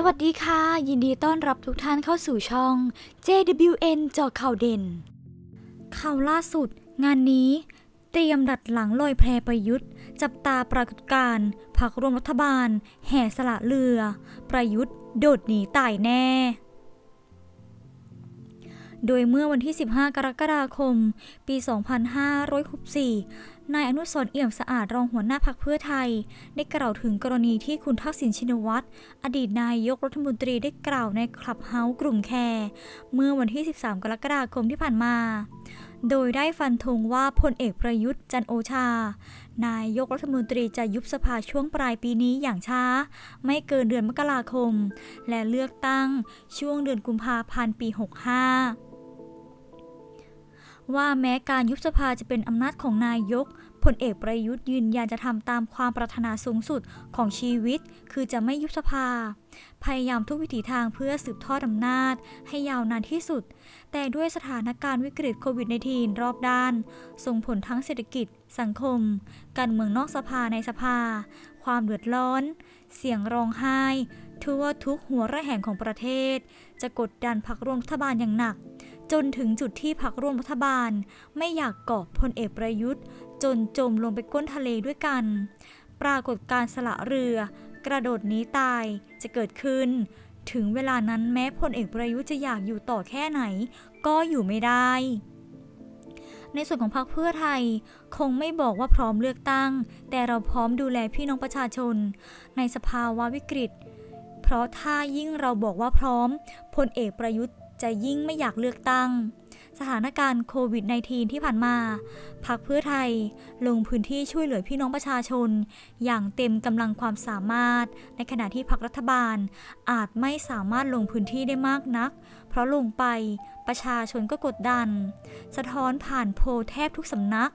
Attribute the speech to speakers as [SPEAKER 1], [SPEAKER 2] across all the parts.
[SPEAKER 1] สวัสดีค่ะ ยินดีต้อนรับทุกท่านเข้าสู่ช่อง JWN เจอข่าวเด่น ข่าวล่าสุด งานนี้ เตรียมดัดหลังลอยแพรประยุทธ์ จับตาปรากฏการณ์พักรวมรัฐบาล แห่สละเรือ ประยุทธ์ โดดหนีตายแน่ โดยเมื่อวันที่ 15 กรกฎาคม ปี 2564 นายอนุสร์เอี่ยมสะอาดรองหัวหน้าพักเพื่อไทย ได้กล่าวถึงกรณีที่คุณทักษิณชินวัตร อดีตนายกรัฐมนตรีได้กล่าวในคลับเฮาส์กลุ่มแคร์เมื่อวันที่ 13 กรกฎาคมที่ผ่านมา โดยได้ฟันธงว่าพลเอกประยุทธ์จันโอชา นายกรัฐมนตรีจะยุบสภาช่วงปลายปีนี้อย่างช้า ไม่เกินเดือนมกราคม และเลือกตั้งช่วงเดือนกุมภาพันธ์ปี 65 ว่าแม้การยุบสภาจะเป็นอำนาจของนายกพลเอกประยุทธ์ยืนยันจะทำตามความปรารถนาสูงสุดของชีวิต คือจะไม่ยุบสภา พยายามทุกวิถีทางเพื่อสืบทอดอำนาจ ให้ยาวนานที่สุด แต่ด้วยสถานการณ์วิกฤตโควิด -19 รอบด้าน ส่งผลทั้งเศรษฐกิจ สังคม การเมืองนอกสภาในสภา ความเดือดร้อน เสียงร้องไห้ทั่วทุกหัวระแหงของประเทศ จะกดดันพักร่วมรัฐบาลอย่างหนัก จนถึงจุดที่พักร่วมรัฐบาล ไม่อยากเกาะพลเอกประยุทธ์ จนจมลงไปก้นทะเลด้วยกัน ปรากฏการสละเรือ กระโดดหนีตายจะเกิดขึ้น ถึงเวลานั้นแม้พลเอกประยุทธ์จะอยากอยู่ต่อแค่ไหน ก็อยู่ไม่ได้ ในส่วนของพรรคเพื่อไทย คงไม่บอกว่าพร้อมเลือกตั้ง แต่เราพร้อมดูแลพี่น้องประชาชน ในสภาวะวิกฤต เพราะถ้ายิ่งเราบอกว่าพร้อมพลเอกประยุทธ์ จะยิ่งไม่อยากเลือกตั้ง สถานการณ์โควิด -19 ที่ผ่านมาพักเพื่อไทยลงพื้นที่ช่วยเหลือพี่น้องประชาชน อย่างเต็มกำลังความสามารถ ในขณะที่พักรัฐบาล อาจไม่สามารถลงพื้นที่ได้มากนัก เพราะลงไปประชาชนก็กดดัน สะท้อนผ่านโพลแทบทุกสำนัก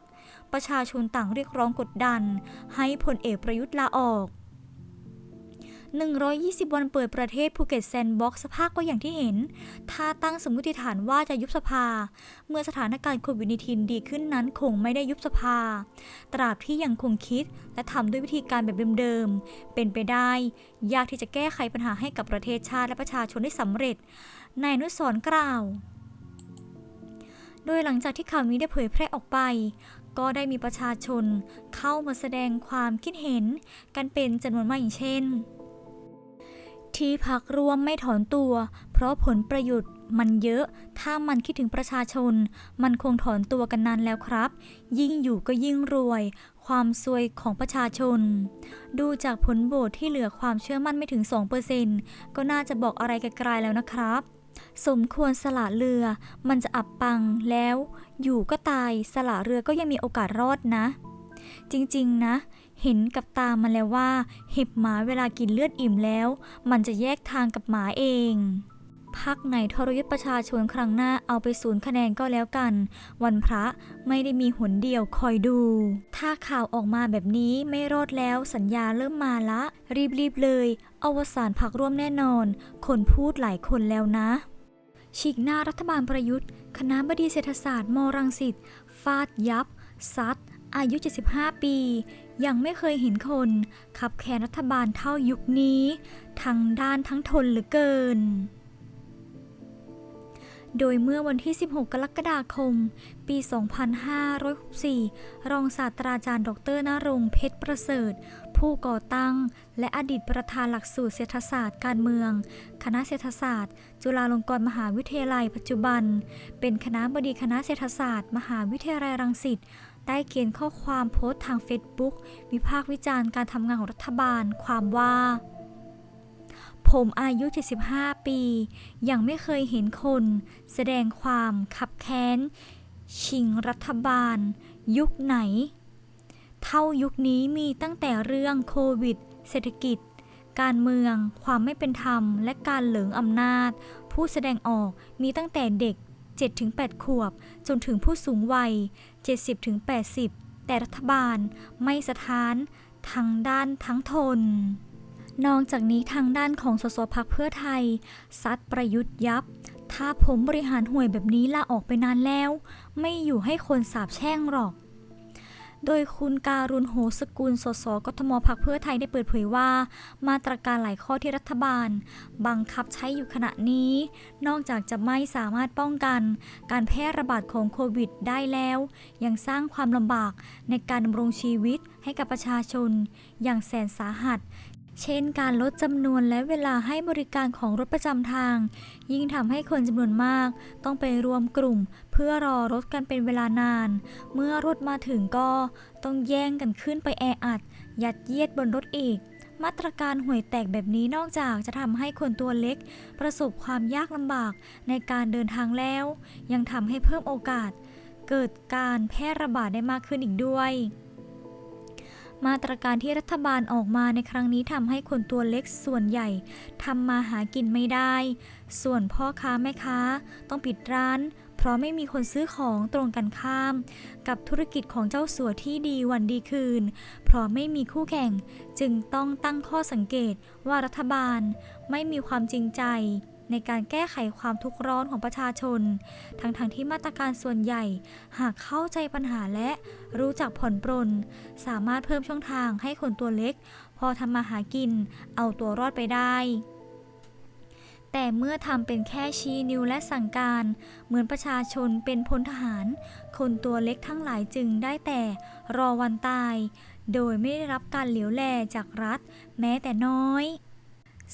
[SPEAKER 1] ประชาชนต่างเรียกร้องกดดัน ให้พลเอกประยุทธ์ลาออก 120 วันเปิดประเทศภูเก็ตแซนด์บ็อกซ์สภาพก็อย่างที่เห็น ถ้าตั้งสมมติฐานว่าจะยุบสภา เมื่อสถานการณ์โควิด -19 ดีขึ้นนั้นคงไม่ได้ยุบสภา ตราบที่ยังคงคิด และทำด้วยวิธีการแบบเดิมๆ เป็นไปได้ ยากที่จะแก้ไขปัญหาให้กับประเทศชาติและประชาชนได้สำเร็จ นายนุสรณ์กล่าว โดยหลังจากที่ข่าวนี้ได้เผยแพร่ออกไปก็ได้มีประชาชนเข้ามาแสดงความคิดเห็นกันเป็นจำนวนมากอย่างเช่น ที่พักร่วมไม่ถอนตัว เพราะผลประโยชน์มันเยอะ ถ้ามันคิดถึงประชาชน มันคงถอนตัวกันนานแล้วครับ ยิ่งอยู่ก็ยิ่งรวย ความซวยของประชาชน ดูจากผลโหวตที่เหลือความเชื่อมั่นไม่ถึง 2%ก็น่าจะบอกอะไรไกลๆแล้วนะครับ สมควรสละเรือ มันจะอับปังแล้ว อยู่ก็ตาย สละเรือก็ยังมีโอกาสรอดนะ จริงๆนะ เห็นกับตามันแล้วว่า เห็บหมาเวลากินเลือดอิ่มแล้ว มันจะแยกทางกับหมาเองพักไหนทรยศประชาชนครั้งหน้าเอาไปศูนย์คะแนนก็แล้วกัน วันพระไม่ได้มีหนเดียวคอยดู ถ้าข่าวออกมาแบบนี้ไม่รอดแล้วสัญญาเริ่มมาละ รีบๆเลย อวสานพักร่วมแน่นอน คนพูดหลายคนแล้วนะ ฉีกหน้ารัฐบาลประยุทธ์ คณะบดีเศรษฐศาสตร์มรังสิตฟาดยับ ซัด อายุ 75 ปี ยังไม่เคยเห็นคนขับแคนรัฐบาลเท่ายุคนี้ ทั้งด้านทั้งทนเหลือเกิน โดยเมื่อวันที่ 16 กรกฎาคม ปี 2564 รองศาสตราจารย์ ดรนรงเพชรประเสริฐ ผู้ก่อตั้ง และอดีตประธานหลักสูตรเศรษฐศาสตร์การเมือง คณะเศรษฐศาสตร์ จุฬาลงกรณ์มหาวิทยาลัยปัจจุบัน เป็นคณะบดีคณะเศรษฐศาสตร์ มหาวิทยาลัยรังสิตได้เขียนข้อความโพสต์ทางเฟซบุ๊กวิพากษ์วิจารณ์การทำงานของรัฐบาล ความว่า ผมอายุ 75 ปี ยังไม่เคยเห็นคน แสดงความขับแค้น ชิงรัฐบาล ยุคไหน เท่ายุคนี้มีตั้งแต่เรื่องโควิด เศรษฐกิจ การเมือง ความไม่เป็นธรรม และการเหลิงอำนาจ ผู้แสดงออกมีตั้งแต่เด็ก 7-8 ขวบ จนถึงผู้สูงวัย 70-80 แต่รัฐบาลไม่สะท้าน ทั้งด้านทั้งทน นอกจากนี้ทางด้านของสสพักเพื่อไทยซัดประยุทธ์ยับ ถ้าผมบริหารห่วยแบบนี้ลาออกไปนานแล้ว ไม่อยู่ให้คนสาบแช่งหรอก โดยคุณการุณโหสกุลสสกทมพักเพื่อไทยได้เปิดเผยว่า มาตรการหลายข้อที่รัฐบาล บังคับใช้อยู่ขณะนี้ นอกจากจะไม่สามารถป้องกัน การแพร่ระบาดของโควิดได้แล้ว ยังสร้างความลำบากในการดำรงชีวิตให้กับประชาชน อย่างแสนสาหัส เช่นการลดจำนวนและเวลาให้บริการของรถประจำทาง ยิ่งทำให้คนจำนวนมาก ต้องไปรวมกลุ่ม เพื่อรอรถกันเป็นเวลานาน เมื่อรถมาถึงก็ต้องแย่งกันขึ้นไปแออัด ยัดเยียดบนรถอีก มาตรการห่วยแตกแบบนี้นอกจากจะทำให้คนตัวเล็ก ประสบความยากลำบากในการเดินทางแล้ว ยังทำให้เพิ่มโอกาส เกิดการแพร่ระบาดได้มากขึ้นอีกด้วย มาตรการที่รัฐบาลออกมาในครั้งนี้ทำให้คนตัวเล็กส่วนใหญ่ทำมาหากินไม่ได้ ส่วนพ่อค้าแม่ค้าต้องปิดร้าน เพราะไม่มีคนซื้อของตรงกันข้าม กับธุรกิจของเจ้าสัวที่ดีวันดีคืน เพราะไม่มีคู่แข่ง จึงต้องตั้งข้อสังเกตว่ารัฐบาลไม่มีความจริงใจ ในการแก้ไขความทุกข์ร้อนของประชาชน ทั้งๆทที่มาตรการส่วนใหญ่ หากเข้าใจปัญหาและรู้จักผ่อนปรน สามารถเพิ่มช่องทางให้คนตัวเล็ก พอทำมาหากิน เอาตัวรอดไปได้แต่เมื่อทำเป็นแค่ชี้นิ้วและสั่งการ เหมือนประชาชนเป็นพลทหาร คนตัวเล็กทั้งหลายจึงได้แต่รอวันตาย โดยไม่ได้รับการเหลียวแลจากรัฐ แม้แต่น้อย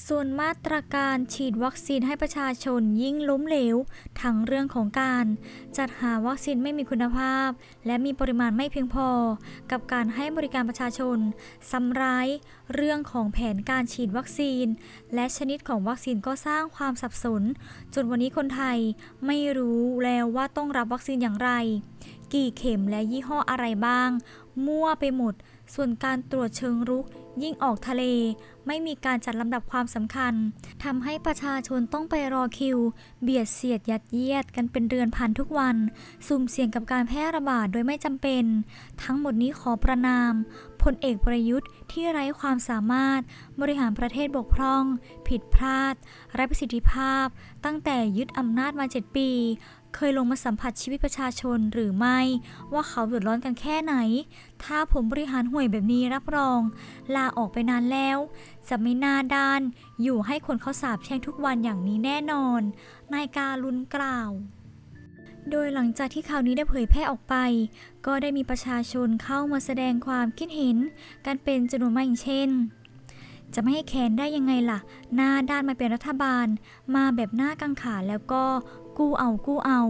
[SPEAKER 1] ส่วนมาตรการฉีดวัคซีนให้ประชาชนยิ่งล้มเหลว ทั้งเรื่องของการ จัดหาวัคซีนไม่มีคุณภาพ และมีปริมาณไม่เพียงพอ กับการให้บริการประชาชนซ้ำร้าย เรื่องของแผนการฉีดวัคซีน และชนิดของวัคซีนก็สร้างความสับสน จนวันนี้คนไทยไม่รู้แล้วว่าต้องรับวัคซีนอย่างไร กี่เข็มและยี่ห้ออะไรบ้าง มั่วไปหมด ส่วนการตรวจเชิงรุกยิ่งออกทะเลไม่มีการจัดลำดับความสำคัญทำให้ประชาชนต้องไปรอคิว เบียดเสียดยัดเยียดกันเป็นเดือนพันทุกวัน สุ่มเสี่ยงกับการแพร่ระบาดโดยไม่จำเป็น ทั้งหมดนี้ขอประนามพลเอกประยุทธ์ที่ไร้ความสามารถ บริหารประเทศบกพร่อง ผิดพลาดไร้ประสิทธิภาพ ตั้งแต่ยึดอำนาจมา 7 ปี เคยลงมาสัมผัสชีวิตประชาชนหรือไม่ ว่าเขาเดือดร้อนกันแค่ไหน ถ้าผมบริหารห่วยแบบนี้รับรองลาออกไปนานแล้ว จะไม่น่าด้าน อยู่ให้คนเขาสาบแช่งทุกวันอย่างนี้แน่นอน นายการุณกล่าว โดยหลังจากที่ข่าวนี้ได้เผยแพร่ออกไป ก็ได้มีประชาชนเข้ามาแสดงความคิดเห็น กันเป็นจำนวนมากอย่างเช่น จะไม่ให้แคนได้ยังไงล่ะ หน้าด้านมาเป็นรัฐบาล มาแบบหน้ากังขาแล้วก็กู้เอากู้เอา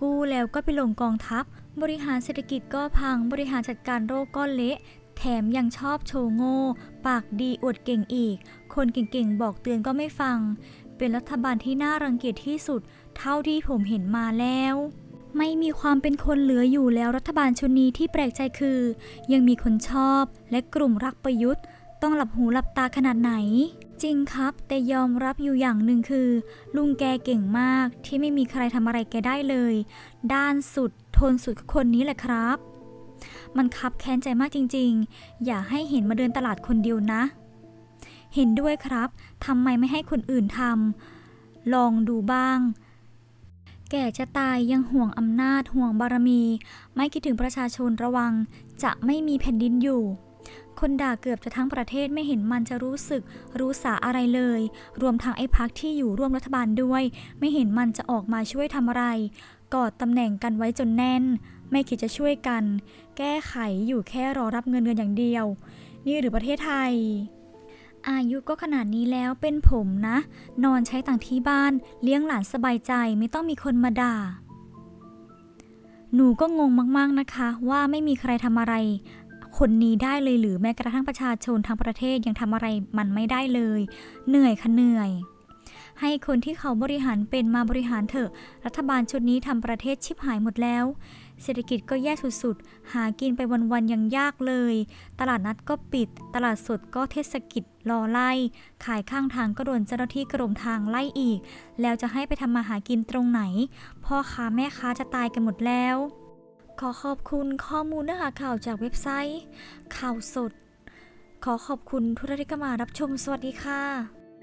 [SPEAKER 1] กู้แล้วก็ไปลงกองทัพบริหารเศรษฐกิจก็พังบริหารจัดการโรคก็เละ แถมยังชอบโชว์โง่ ปากดีอวดเก่งอีก คนเก่งๆ บอกเตือนก็ไม่ฟัง เป็นรัฐบาลที่น่ารังเกียจที่สุด เท่าที่ผมเห็นมาแล้ว ไม่มีความเป็นคนเหลืออยู่แล้วรัฐบาลชุดนี้ที่แปลกใจคือ ยังมีคนชอบและกลุ่มรักประยุทธ์ ต้องหลับหูหลับตาขนาดไหนจริงครับ แต่ยอมรับอยู่อย่างหนึ่งคือ ลุงแกเก่งมากที่ไม่มีใครทำอะไรแกได้เลย ด้านสุดทนสุดคนนี้แหละครับ มันคับแค้นใจมากจริงๆ อย่าให้เห็นมาเดินตลาดคนเดียวนะ เห็นด้วยครับทำไมไม่ให้คนอื่นทำลองดูบ้าง แก่จะตายยังห่วงอำนาจห่วงบารมี ไม่คิดถึงประชาชนระวัง จะไม่มีแผ่นดินอยู่คนด่าเกือบจะทั้งประเทศไม่เห็นมันจะรู้สึกรู้สาอะไรเลย รวมทั้งไอ้พักที่อยู่ร่วมรัฐบาลด้วย ไม่เห็นมันจะออกมาช่วยทำอะไร กอดตำแหน่งกันไว้จนแน่น ไม่คิดจะช่วยกัน แก้ไขอยู่แค่รอรับเงินเงินอย่างเดียว นี่หรือประเทศไทย อายุก็ขนาดนี้แล้วเป็นผมนะ นอนใช้ต่างที่บ้าน เลี้ยงหลานสบายใจไม่ต้องมีคนมาด่า หนูก็งงมากๆนะคะ ว่าไม่มีใครทำอะไร คนนี้ได้เลยหรือแม้กระทั่งประชาชนทั้งประเทศยังทำอะไรมันไม่ได้เลย เหนื่อยค่ะเหนื่อยให้คนที่เขาบริหารเป็นมาบริหารเถอะ รัฐบาลชุดนี้ทำประเทศชิบหายหมดแล้ว เศรษฐกิจก็แย่สุดๆ หากินไปวันๆยังยากเลย ตลาดนัดก็ปิด ตลาดสดก็เทศกิจรอไล่ ขายข้างทางก็โดนเจ้าหน้าที่กรมทางไล่อีก แล้วจะให้ไปทำมาหากินตรงไหน พ่อค้าแม่ค้าจะตายกันหมดแล้ว ขอขอบคุณข้อมูลเนื้อหาข่าวจากเว็บไซต์ ข่าวสด ขอขอบคุณทุกท่านที่เข้ามารับชม สวัสดีค่ะ